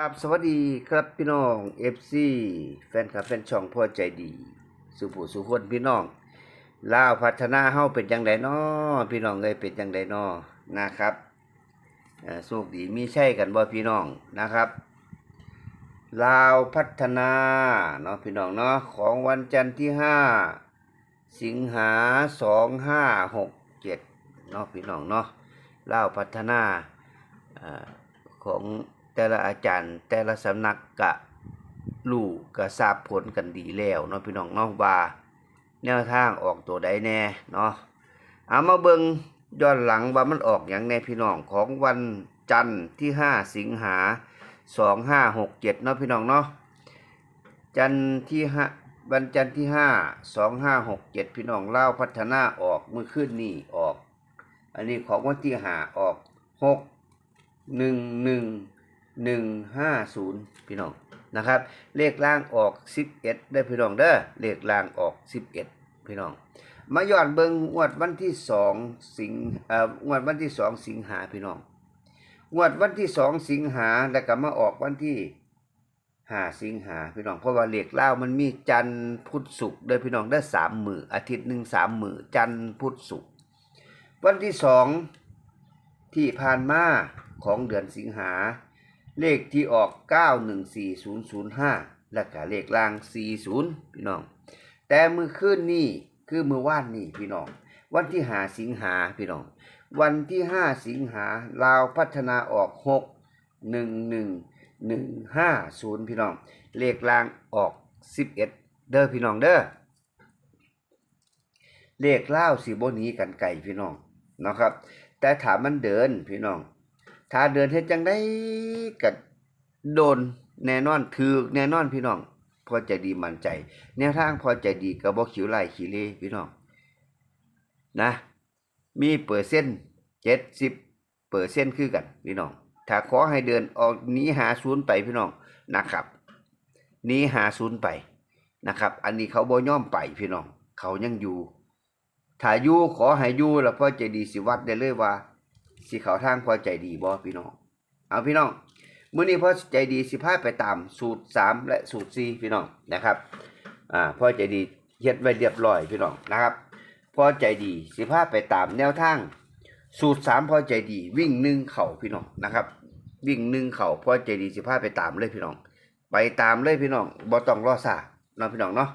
ครับสวัสดีครับพี่น้องเอฟซีแฟนคลับแฟนช่องพ่อใจดี สุผู้สุคนพี่น้องลาวพัฒนาเฮาเป็นจังไดน้อพี่น้องเอ้ยเป็นจังไดน้อนะครับเอ่อโชคดีมีใช่กันบ่พี่น้องนะครับลาวพัฒนาเนาะพี่น้องเนาะของวันจันทร์ที่ห้าสิงหาสองห้าหกเจ็ดเนาะพี่น้องเนาะลาวพัฒนาอ่าของ แต่ละอาจารย์ แต่ละสำนักกะรู้กะทราบผลกันดีแล้วเนาะพี่น้องเนาะว่าแนวทางออกตัวใดแน่เนาะเอามาเบิงย้อนหลังว่ามันออกอย่างแน่พี่น้องของวันจันทร์ที่ 5 สิงหา 2567เนาะพี่น้องเนาะจันทร์ที่ห้าวันจันทร์ที่ 5 2567 พี่น้องเล่าพัฒนาออกเมื่อคืนนี้ออก อันนี้ของวันที่ห้าออกหกห นึ่งหนึ่งห้าศูนย์พี่น้องนะครับ เลขล่างออกสิบเอ็ดได้พี่น้องเด้อเลขล่างออกสิบเอ็ดพี่น้อง มาย้อนเบิงงวดวันที่สองสิงเอ่องวดวันที่สองสิงหาพี่น้องงวดวันที่สองสิงหาแล้วก็มาออกวันที่ห้าสิงหาพี่น้องเพราะว่าเลขล่ามันมีจันทร์พุธศุกร์เด้พี่น้องได้สามมืออาทิตย์หนึ่งสามมือจันทร์พุธศุกร์วันที่สองที่ผ่านมาของเดือนสิงหา เลขที่ออก 914005 และก็เลขล่าง 40 พี่น้อง แต่มือขึ้นนี่คือมือว่านนี่พี่น้อง วันที่หาสิงหาพี่น้อง วันที่ 5 สิงหาลาวพัฒนาออก 6 11 150 พี่น้อง เลขล่างออก 11 เด้อพี่น้องเด้อเลขเล่าสีโบนีกันไก่พี่น้องนะครับ แต่ถามมันเดินพี่น้อง ถ้าเดินเฮ็ดจังได้ก็โดนแน่นอนถือแน่นอนพี่น้อง พอใจดีมั่นใจ แนวทางพอใจดีก็บ่ขิวไหลขี้เลพี่น้องนะ มีเปอร์เซ็นต์70เปอร์เซ็นต์คือกันพี่น้อง ถ้าขอให้เดินออกหนี้หาศูนย์ไปพี่น้องนะครับหนี้หาศูนย์ไปนะครับ อันนี้เขาบ่ย่อมไปพี่น้อง เขายังอยู่ ถ้าอยู่ขอให้อยู่แล้วพ่อใจดีสิวัดได้เลยว่า สิเขาทางพอใจดีบ่พี่น้อง เอาพี่น้องมื้อนี้พอใจดีสิพาไปตามสูตร 3 และสูตร 4 พี่น้องนะครับอ่าพอใจดีเฮ็ดไว้เรียบร้อยพี่น้องนะครับ พอใจดีสิพาไปตามแนวทาง สูตร 3 พอใจดีวิ่งหนึ่งเข่าพี่น้องนะครับ วิ่งหนึ่งเข่าพอใจดีสิพาไปตามเลยพี่น้อง ไปตามเลยพี่น้องบ่ต้องรอซาเนาะพี่น้องเนาะ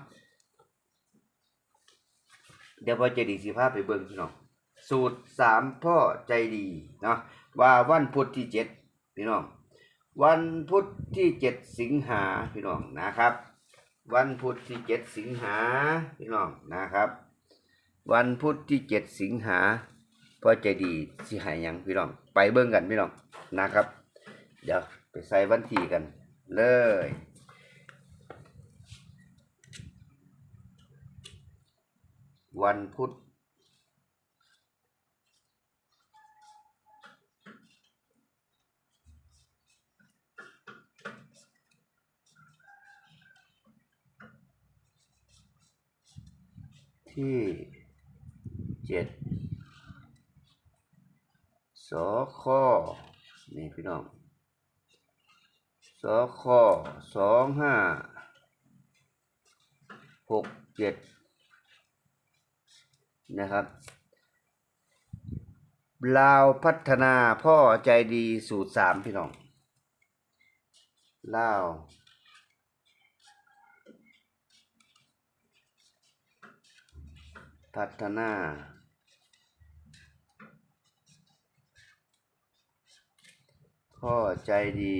เดี๋ยวพอใจดีสิพาไปเบิ่งพี่น้อง สูตรสามพ่อใจดีเนาะว่าวันพุธที่เจ็ดพี่น้อง วันพุธที่เจ็ดสิงหาพี่น้องนะครับ วันพุธที่เจ็ดสิงหาพี่น้องนะครับ วันพุธที่เจ็ดสิงหาพ่อใจดีสิหายยังพี่น้อง ไปเบิ่งกันพี่น้องนะครับ เดี๋ยวไปใส่วันที่กันเลยวันพุธ ที่เจ็ดสอคอนี่พี่น้องสอคอสองห้าหกเจ็ดนะครับลาวพัฒนาพ่อใจดีสูตรสามพี่น้องลาว พัฒนา พ่อใจดี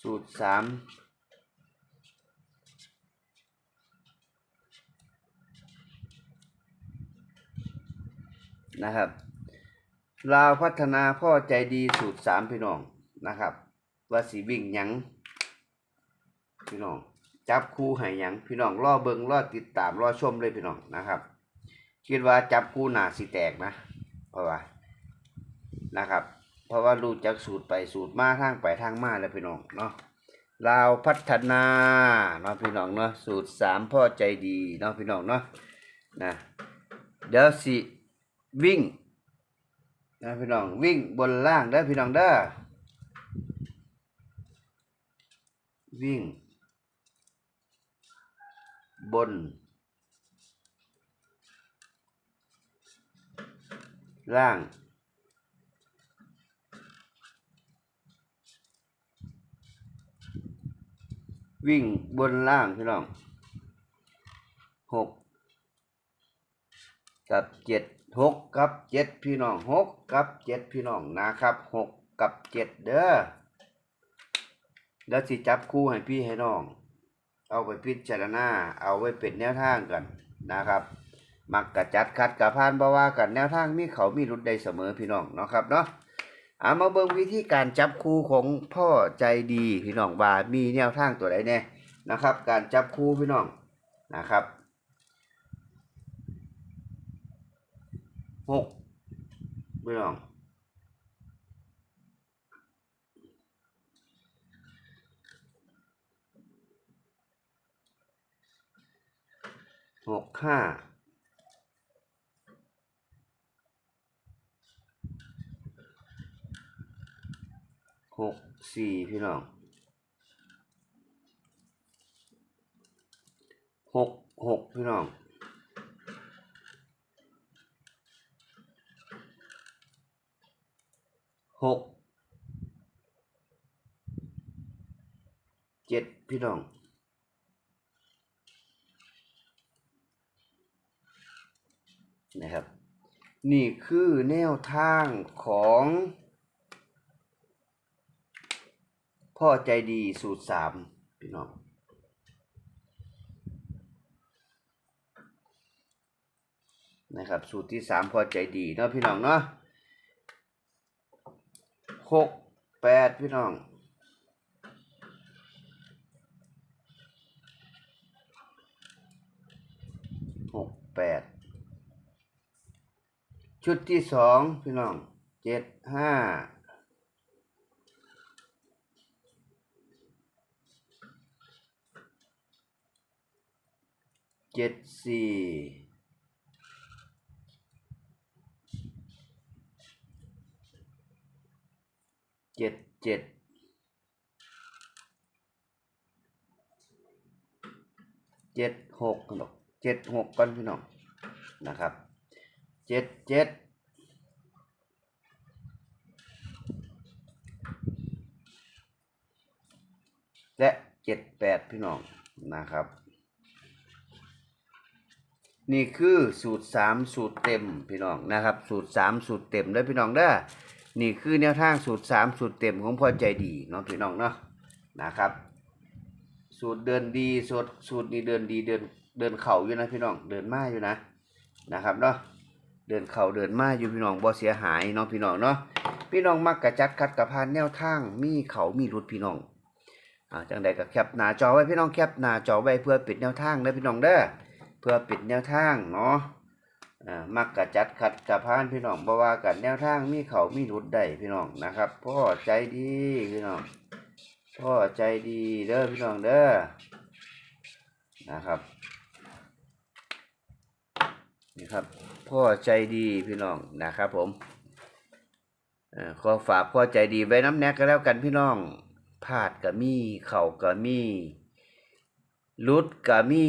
สูตรสามนะครับ ลาวพัฒนาพ่อใจดีสูตรสามพี่น้องนะครับ ว่าสีวิ่งยัง พี่น้อง จับคู่ให้ยัง พี่น้องรอเบิงรอติดตามรอชมเลยพี่น้องนะครับ คิดว่าจับคู่หนาสีแตกนะ เพราะว่านะครับ เพราะว่ารู้จักสูตรไปสูตรมาทางไปทางมาแล้วพี่น้องเนาะลาวพัฒนาเนาะพี่น้องเนาะสูตรสามพ่อใจดีเนาะพี่น้องเนาะนะเดี๋ยวสิวิ่ง นะพี่น้องวิ่งบนล่างเด้พี่น้องเด้อวิ่ง บน ล่าง วิ่งบนล่างพี่น้องหกกับเจ็ด หกกับเจ็ดพี่น้องหกกับเจ็ดพี่น้องนะครับหกกับเจ็ดเด้อแล้วสิจับคู่ให้พี่ให้น้อง เอาไปพิจารณาเอาไว้เป็นแนวทางกันนะครับมักกะจัดคัดกะพานบ่ว่ากันแนวทางมีเขามีรุดได้เสมอพี่น้องเนาะครับเนาะเอามาเบิ่งวิธีการจับคู่ของพ่อใจดีพี่น้องว่ามีแนวทางตัวใดแน่นะครับ การจับคู่พี่น้องนะครับ หกพี่น้องหกห้าหกสี่พี่น้องหกหกพี่น้อง หกเจ็ดพี่น้องนะครับ นี่คือแนวทางของ พ่อใจดีสูตรสามพี่น้องนะครับ สูตรที่สามพ่อใจดีเนาะพี่น้องเนาะ หกแปดพี่น้องหกแปดชุดที่สองพี่น้องเจ็ดห้าเจ็ดสี่ เจ็ดเจ็ดเจ็ดหกพี่น้องเจ็ดหกกันพี่น้องนะครับเจ็ดเจ็ดและเจ็ดแปดพี่น้องนะครับ นี่คือสูตรสามสูตรเต็มพี่น้องนะครับ สูตรสามสูตรเต็มเด้พี่น้องเด้อ นี่คือแนวทางสูตรสามสูตรเต็มของพ่อใจดีเนาะพี่น้องเนาะนะครับ สูตรเดินดีสูตรสูตรนี้เดินดีเดินเดินเข่าอยู่นะพี่น้องเดินมาอยู่นะนะครับเนาะเดินเข่าเดินมาอยู่พี่น้องบ่เสียหายเนาะพี่น้องเนาะพี่น้องมักกระจัดคัดกระพานแนวทางมีเขามีรุดพี่น้องอ่าจังใดก็แคปหน้าจอไว้พี่น้องแคปหน้าจอไว้เพื่อปิดแนวทางเด้อพี่น้องเด้อเพื่อปิดแนวทางเนาะ มักกะจัดขัดกะพานพี่น้องบ่ว่ากันแนวทางมีเขามีรุดได้พี่น้องนะครับพ่อใจดีพี่น้องพ่อใจดีเด้อพี่น้องเด้อนะครับนี่ครับพ่อใจดีพี่น้องนะครับผมอ่อขอฝากพ่อใจดีไว้น้ำแนกก็แล้วกันพี่น้องพาดก็มีเข่าก็มี ลุดกะมี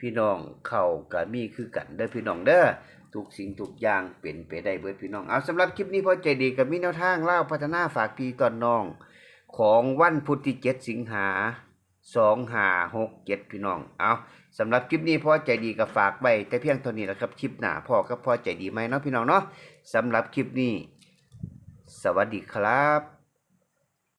พี่น้องเข้ากะมีคือกันเด้อพี่น้องเด้อทุกสิ่งทุกอย่างเป็นไปได้เบิดพี่น้องเอาสำหรับคลิปนี้พอใจดีกับมีแนวทางเล่าพัฒนาฝากพี่ตอนน้อง ของวันพุธที่เจ็ดสิงหาสองหาหกเจ็ดพี่น้องเอาสำหรับคลิปนี้พ่อใจดีกับฝากไว้แต่เพียงเท่านี้แหละครับคลิปหน้าพ่อกับพ่อใจดีไหมเนาะพี่น้องเนาะสำหรับคลิปนี้ สวัสดีครับ